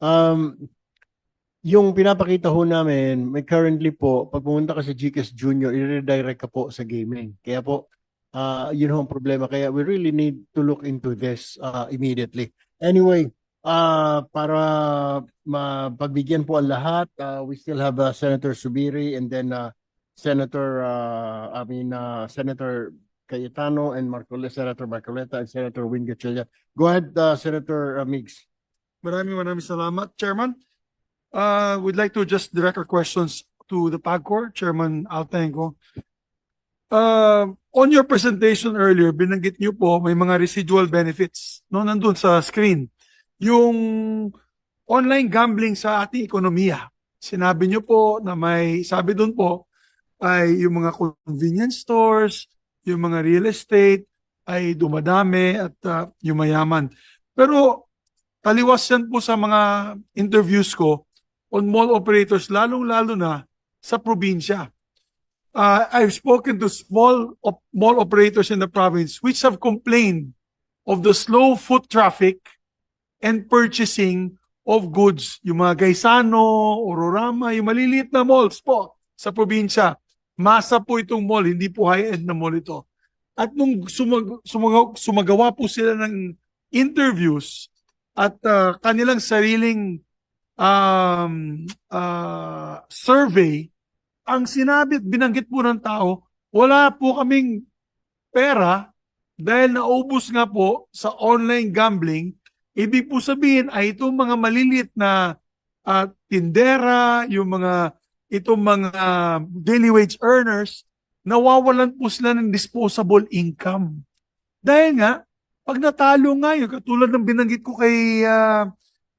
Um, yung pinapakita ho namin, may currently po, pag pumunta ka sa GCash Junior, i-redirect ka po sa gaming. Kaya po, ah yun ho ang problema. Kaya we really need to look into this ah, immediately. Anyway, ah para mapagbigyan po ang lahat, ah, we still have ah, Senator Subiri and then ah, Senator, ah, I mean, ah, Senator Cayetano and Marcoleta, Senator Marcoleta and Senator Win Gatchalian. Go ahead, ah, Senator ah, Migs. Maraming maraming salamat, Chairman. Uh, we'd like to just direct our questions to the PAGCOR, Chairman Altenco. Uh, on your presentation earlier, binanggit niyo po may mga residual benefits no nandun sa screen. Yung online gambling sa ating ekonomiya. Sinabi niyo po na may, sabi doon po, ay yung mga convenience stores, yung mga real estate ay dumadami at uh, yumayaman. Pero taliwas yan po sa mga interviews ko on mall operators, lalong-lalo na sa probinsya. Uh, I've spoken to small op- mall operators in the province which have complained of the slow foot traffic and purchasing of goods. Yung mga Gaisano, Ororama, yung maliliit na malls po sa probinsya. Masa po itong mall, hindi po high-end na mall ito. At nung sumag- sumag- sumagawa po sila ng interviews, at uh, kanilang sariling um, uh, survey, ang sinabi binanggit po ng tao, wala po kaming pera dahil naubos nga po sa online gambling. Ibig po sabihin ay itong mga maliliit na uh, tindera, yung mga itong mga daily wage earners, nawawalan po sila ng disposable income. Dahil nga, pag natalo nga yun, katulad ng binanggit ko kay ah,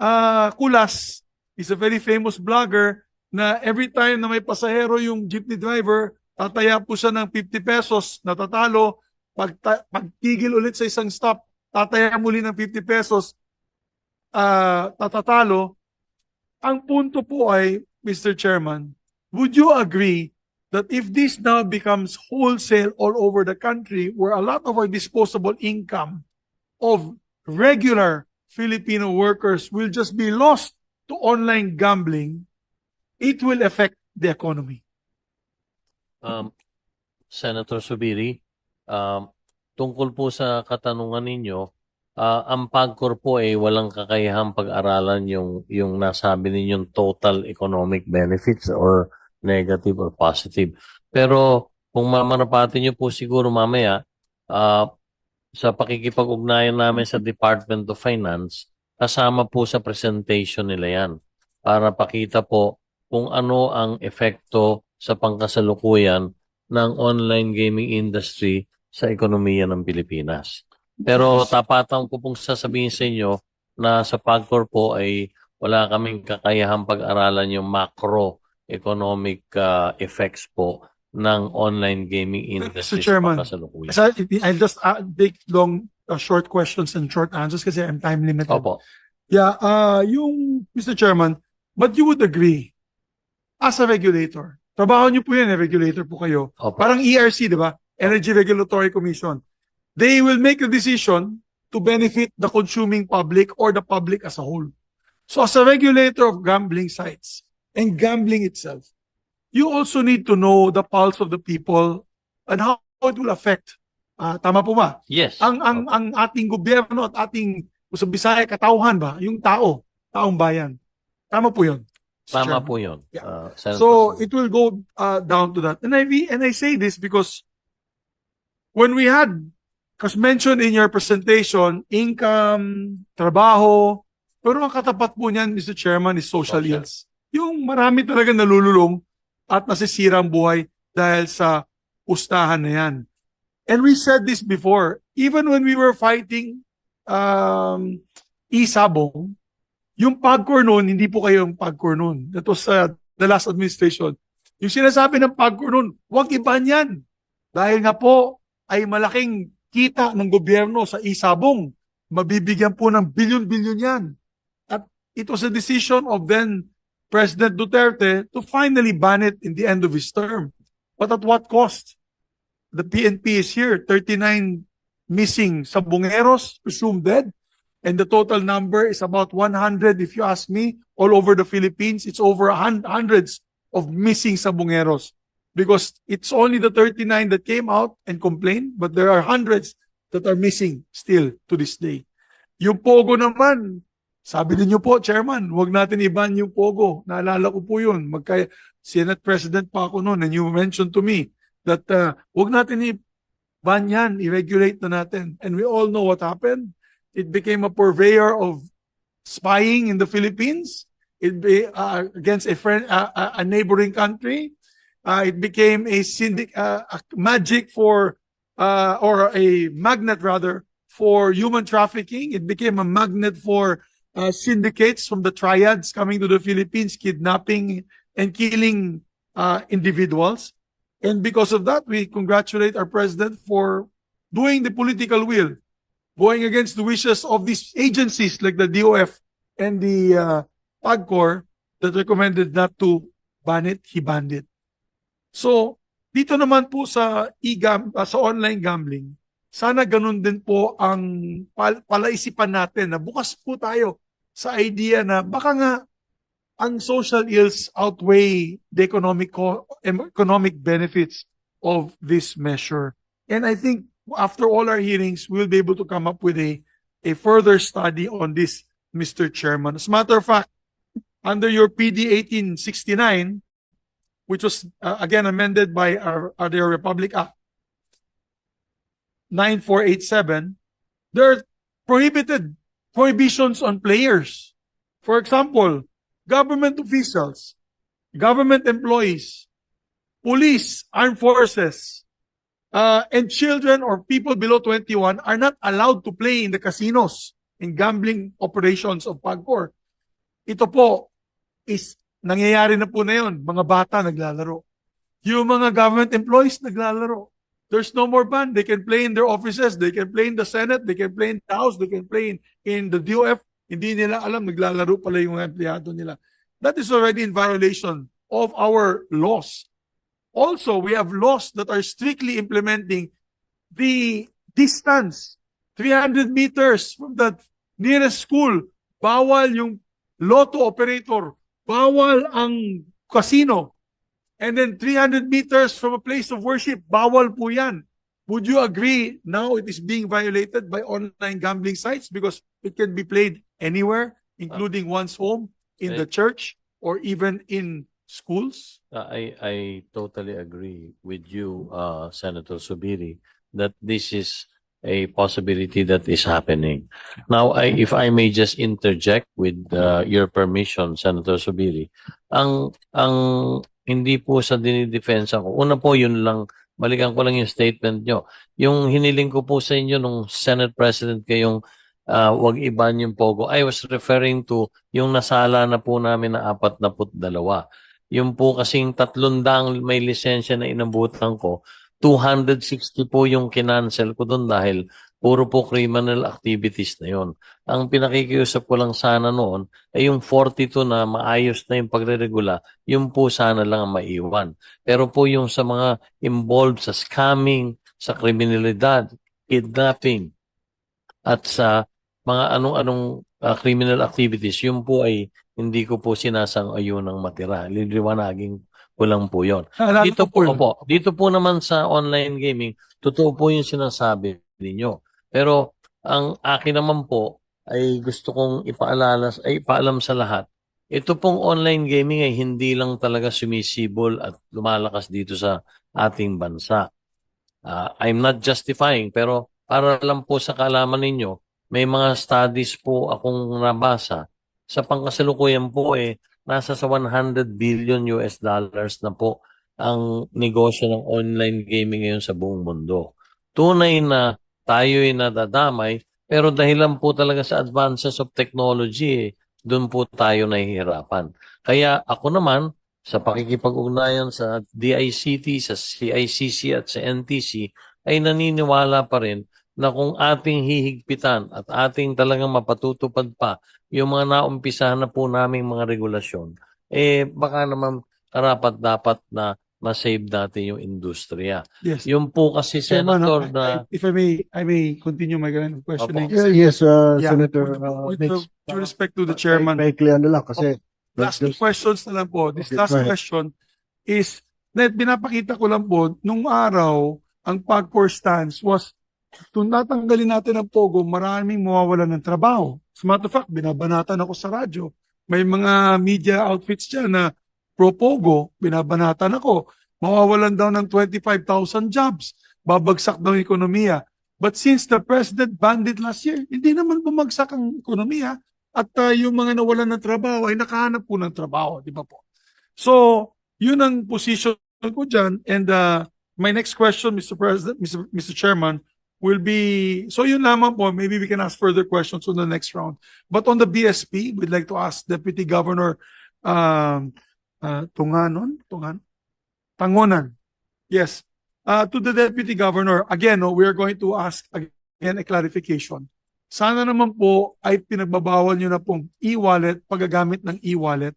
ah, Kulas, is a very famous blogger, na every time na may pasahero yung jeepney driver, tataya po siya ng 50 pesos, natatalo, pag pagtigil ulit sa isang stop, tataya muli ng 50 pesos, ah, tatatalo. Ang punto po ay, Mr. Chairman, would you agree that if this now becomes wholesale all over the country, where a lot of our disposable income of regular Filipino workers will just be lost to online gambling, it will affect the economy. Um, Senator Subiri, um, tungkol po sa katanungan ninyo, ah, ang PAGCOR po ay walang kakayahang pag-aralan yung, yung nasabi ninyong total economic benefits or negative or positive. Pero kung mamanapati nyo po siguro mamaya, ah, sa pakikipag-ugnayan namin sa Department of Finance, kasama po sa presentation nila yan para pakita po kung ano ang epekto sa pangkasalukuyan ng online gaming industry sa ekonomiya ng Pilipinas. Pero tapatan ko pong sasabihin sa inyo na sa PAGCOR po ay wala kaming kakayahang pag-aralan yung macroeconomic uh, effects po ng online gaming industry sa Chairman, pangkasalukuyan. So, I'll just uh, take long, uh, short questions and short answers kasi I'm time limited. Opo. Yeah, uh, yung, Mr. Chairman, but you would agree, as a regulator, trabaho niyo po yan, eh, regulator po kayo. Opo. Parang ERC, di ba? Energy Regulatory Commission. They will make a decision to benefit the consuming public or the public as a whole. So as a regulator of gambling sites and gambling itself, you also need to know the pulse of the people and how it will affect. Ah, tama po ba? Yes. Ang ang ang ating gobyerno at ating sa Bisaya katauhan ba, yung tao, taong bayan. Tama po 'yon. Tama Chairman. po yun. Yeah. uh, Senator So it will go uh, down to that. And I and I say this because when we had, as mentioned in your presentation, income, trabaho, pero ang katapat po niyan, Mr. Chairman, is social Social. ills. Yung marami talaga nalululong at nasisira ang buhay dahil sa pustahan na yan. And we said this before, even when we were fighting um, Isabong, yung PAGCOR noon, hindi po kayo yung PAGCOR noon. That was uh, the last administration. Yung sinasabi ng PAGCOR noon, huwag iban yan. Dahil nga po ay malaking kita ng gobyerno sa Isabong. Mabibigyan po ng bilyon-bilyon yan. At it was a decision of then President Duterte to finally ban it in the end of his term. But at what cost? The PNP is here, 39 missing sabongeros, presumed dead. And the total number is about 100, if you ask me, all over the Philippines. It's over hundreds of missing sabongeros. Because it's only the 39 that came out and complained, but there are hundreds that are missing still to this day. Yung Pogo naman, sabi ninyo po, Chairman, wag natin iban yung Pogo. Naalala ko po yun. Magka Senate President pa ako noon and you mentioned to me that uh, wag natin i-ban yan, i-regulate na natin. And we all know what happened. It became a purveyor of spying in the Philippines. It be uh, against a friend, uh, uh, a neighboring country. Uh, it became a syndic, uh, a magic for, uh, or a magnet rather for human trafficking. It became a magnet for uh, syndicates from the triads coming to the Philippines, kidnapping and killing uh, individuals. And because of that, we congratulate our president for doing the political will, going against the wishes of these agencies like the DOF and the uh, PAGCOR that recommended not to ban it, he banned it. So, dito naman po sa e-gam, uh, sa online gambling, sana ganun din po ang pal- palaisipan natin na bukas po tayo sa idea na baka nga ang social ills outweigh the economic economic benefits of this measure. And I think after all our hearings, we'll be able to come up with a, a further study on this, Mr. Chairman. As a matter of fact, under your PD 1869, which was uh, again amended by our, our Republic Act 9487, there are prohibited prohibitions on players. For example, government officials, government employees, police, armed forces, uh, and children or people below 21 are not allowed to play in the casinos and gambling operations of PAGCOR. Ito po is nangyayari na po na yun. Mga bata naglalaro. Yung mga government employees naglalaro. There's no more ban. They can play in their offices. They can play in the Senate. They can play in the House. They can play in, in the DOF. Hindi nila alam, naglalaro pala yung empleyado nila. That is already in violation of our laws. Also, we have laws that are strictly implementing the distance, 300 meters from the nearest school. Bawal yung lotto operator. Bawal ang casino. And then 300 meters from a place of worship. Bawal po yan. Would you agree now it is being violated by online gambling sites because it can be played anywhere, including one's home, in the church, or even in schools? Uh, I, I totally agree with you, uh, Senator Subiri, that this is a possibility that is happening. Now, I, if I may just interject with uh, your permission, Senator Subiri, ang, ang hindi po sa dinidefensa ko, una po yun lang, balikan ko lang yung statement nyo. Yung hiniling ko po sa inyo nung Senate President kayong uh, wag iban yung Pogo, I was referring to yung nasala na po namin na apat na put dalawa. Yung po kasing tatlong daang may lisensya na inabutan ko, 260 po yung kinancel ko doon dahil puro po criminal activities na yon. Ang pinakikiusap ko lang sana noon ay yung 42 na maayos na yung pagre-regula, yung po sana lang ang maiwan. Pero po yung sa mga involved sa scamming, sa kriminalidad, kidnapping, at sa mga anong-anong uh, criminal activities, yun po ay hindi ko po sinasang-ayon ng matira. Liliwanagin ko lang po yon. Naalala Dito po, yun. opo, dito po naman sa online gaming, totoo po yung sinasabi ninyo. Pero ang akin naman po ay gusto kong ipaalala, ay ipaalam sa lahat. Ito pong online gaming ay hindi lang talaga sumisibol at lumalakas dito sa ating bansa. Ah, I'm not justifying, pero para lang po sa kaalaman ninyo, may mga studies po akong nabasa. Sa pangkasalukuyan po eh, nasa sa 100 billion US dollars na po ang negosyo ng online gaming ngayon sa buong mundo. Tunay na tayo ay nadadamay, pero dahilan po talaga sa advances of technology, eh, doon po tayo nahihirapan. Kaya ako naman, sa pakikipag-ugnayan sa DICT, sa CICC at sa NTC, ay naniniwala pa rin na kung ating hihigpitan at ating talagang mapatutupad pa yung mga naumpisahan na po naming mga regulasyon, eh baka naman karapat dapat na masave natin yung industriya. Yes. Yung po kasi, Chairman, Senator, I- na... I- if I may, I may continue my line of questioning. Yeah, yes, uh, Yeah, Senator. with- uh, with due respect to the chairman, May ano lang kasi. last two questions na lang po. This Okay, last question is, na binapakita ko lang po, nung araw, ang PAGCOR stance was, kung natanggalin natin ang Pogo, maraming mawawalan ng trabaho. As a matter of fact, binabanatan ako sa radyo. May mga media outfits dyan na pro-Pogo, binabanatan ako. Mawawalan daw ng 25,000 jobs. Babagsak daw ang ekonomiya. But since the president banned it last year, hindi naman bumagsak ang ekonomiya. At uh, yung mga nawalan ng trabaho ay nakahanap po ng trabaho, di ba po? So, yun ang position ko dyan. And uh, my next question, Mr. President, Mr. Mr. Chairman, will be, so yun lamang po, maybe we can ask further questions on the next round. But on the BSP, we'd like to ask Deputy Governor um, uh, Tunganon? Tungan? Tangonan. Yes. Uh, to the Deputy Governor, again, no, we are going to ask again a clarification. Sana naman po ay pinagbabawal nyo na pong e-wallet, paggagamit ng e-wallet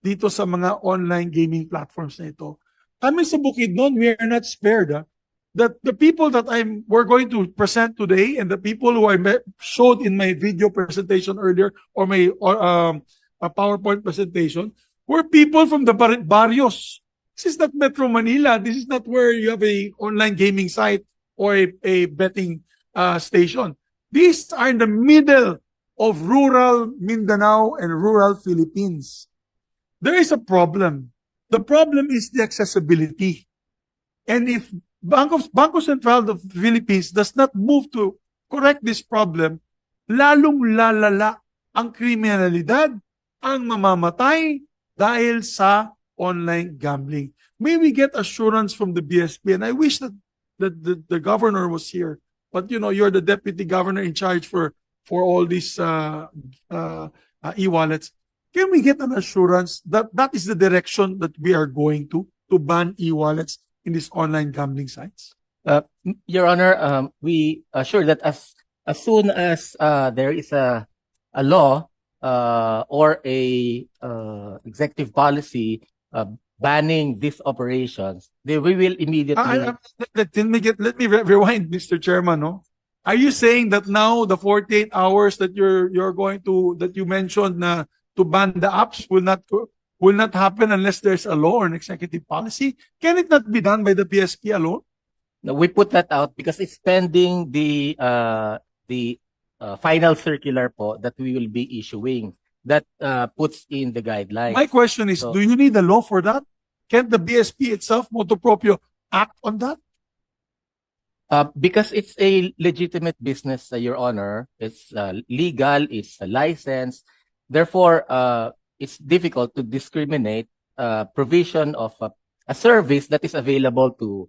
dito sa mga online gaming platforms na ito. Kami sa Bukidnon, we are not spared. ah. That the people that I'm we're going to present today and the people who I met, showed in my video presentation earlier or my or, um, a PowerPoint presentation were people from the bar- barrios. This is not Metro Manila. This is not where you have a online gaming site or a, a betting uh, station. These are in the middle of rural Mindanao and rural Philippines. There is a problem. The problem is the accessibility. And if Bank of, Banco Central of the Philippines does not move to correct this problem, lalong lalala ang kriminalidad, ang mamamatay dahil sa online gambling. May we get assurance from the BSP? And I wish that, that the, the governor was here. But you know, you're the deputy governor in charge for, for all these uh, uh, uh, e-wallets. Can we get an assurance that that is the direction that we are going to, to ban e-wallets in these online gambling sites? Your Honor, um, we assure that as as soon as uh, there is a a law uh, or a uh, executive policy uh, banning these operations, then we will immediately. I- I- let, let- let me get, let me re- rewind, Mr. Chairman, no? Are you saying that now the 48 hours that you're, you're going to, that you mentioned na to ban the apps will not, will not happen unless there's a law or an executive policy? Can it not be done by the PSP alone? No, we put that out because it's pending the uh, the uh, final circular po that we will be issuing that uh, puts in the guidelines. My question is, So- do you need a law for that? Can't the BSP itself, motu proprio, act on that? Uh, because it's a legitimate business, uh, Your Honor. It's uh, legal, it's a license. Therefore, uh, it's difficult to discriminate uh, provision of a, a service that is available to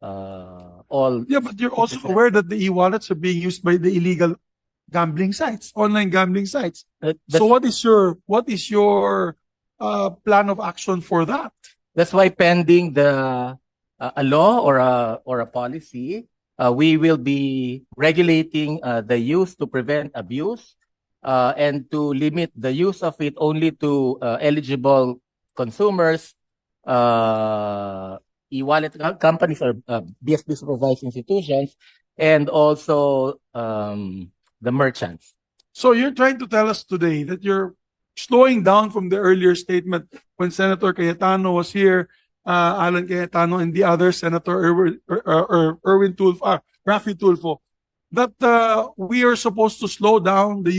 uh, all. Yeah, but you're also aware that the e-wallets are being used by the illegal gambling sites, online gambling sites. Uh, So what is your, what is your, uh, plan of action for that? that's why pending the uh, a law or a or a policy, uh, we will be regulating uh, the use to prevent abuse uh, and to limit the use of it only to uh, eligible consumers, uh, e-wallet companies or uh, BSP supervised institutions, and also um, the merchants. So you're trying to tell us today that you're slowing down from the earlier statement when Senator Cayetano was here, uh, Alan Cayetano and the other Senator Erwin, er, er, Erwin Tulfo, uh, Rafi Tulfo, that uh, we are supposed to slow down the